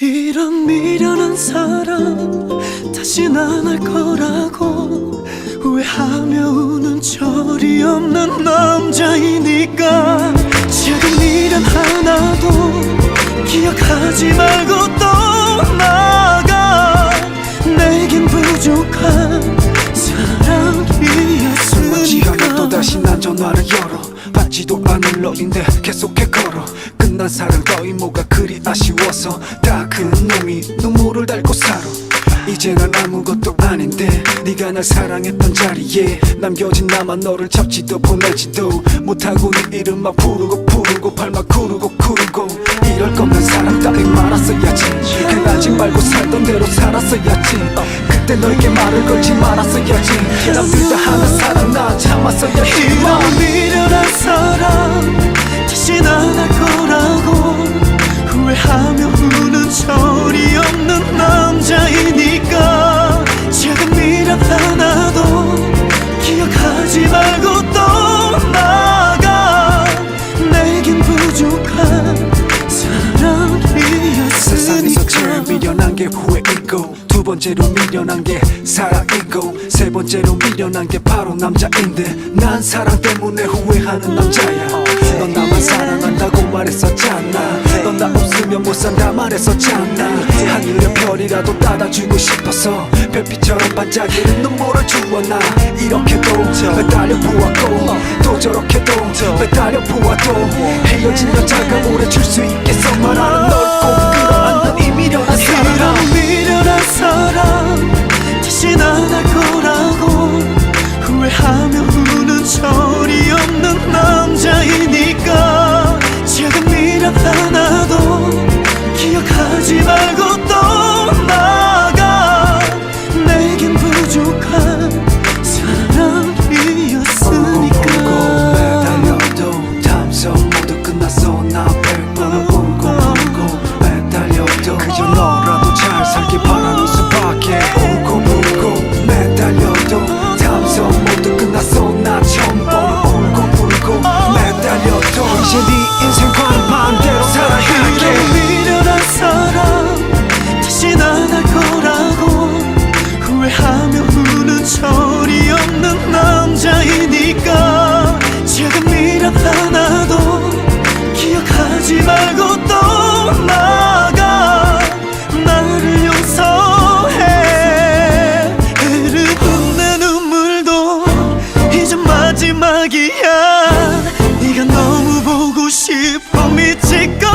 이런 미련한 사람 다신 안 할 거라고 후회하며 우는 철이 없는 남자이니까 작은 미련 하나도 기억하지 말고 떠나가. 내겐 부족한 사랑이었으니까. 또다시 난 전화를 열어. 받지도 않을 너인데 계속해 걸어 끝난 사랑 너희 뭐가 그리 아쉬워서 다그 놈이 눈물을 달고 살아. 이제 난 아무것도 아닌데 네가 날 사랑했던 자리에 남겨진 나만 너를 잡지도 보내지도 못하고 네 이름만 부르고 부르고 발만 구르고 구르고 이럴 거면 사랑 따위 말았어야지. 그러지 말고 살던 대로 살았어야지. 그때 너에게 말을 걸지 말았어야지. 남들 다 하며 우는 철이 없는 남자이니까 작은 미련 하나도 기억하지 말고 떠나가. 내겐 부족한 세상에서 제일 사랑이었으니까. 미련한 게 후회이고 두 번째로 미련한 게 사랑이고 세 번째로 미련한 게 바로 남자인데 난 사랑 때문에 후회하는 남자야. 넌 나만 사랑한다고 말했었잖아. 넌 나? 없으면 못 산다. 말했었잖아 하늘의 별이라도 따다주고 싶어서 별빛처럼 반짝이는 눈물을 주었나? 이렇게도 매달려 보았고 또 저렇게도 매달려 보아도 헤어진 여자가 오래 줄 수 있겠어. 말하는 널꼭 끌어안는 이 미련한 사랑 미련한 사람. 다신 안할 거라고. 후회하며 우는 철이 없는 남자이니까. 작은 미련 그러지 말고 또 나가. 내겐 부족한 사랑이었으니까. 매달려도 oh, 탐성 oh, 모두 끝났어. 나 백만원 꿈꿔 매달려도 그저 너라도 잘 살길 바라. 우는 철이 없는 남자이니까 지금이란 하나도. 기억하지 말고 또 나가. 나를 용서해. 흐르는 내 눈물도 이제 마지막이야. 네가 너무 보고 싶어 미치고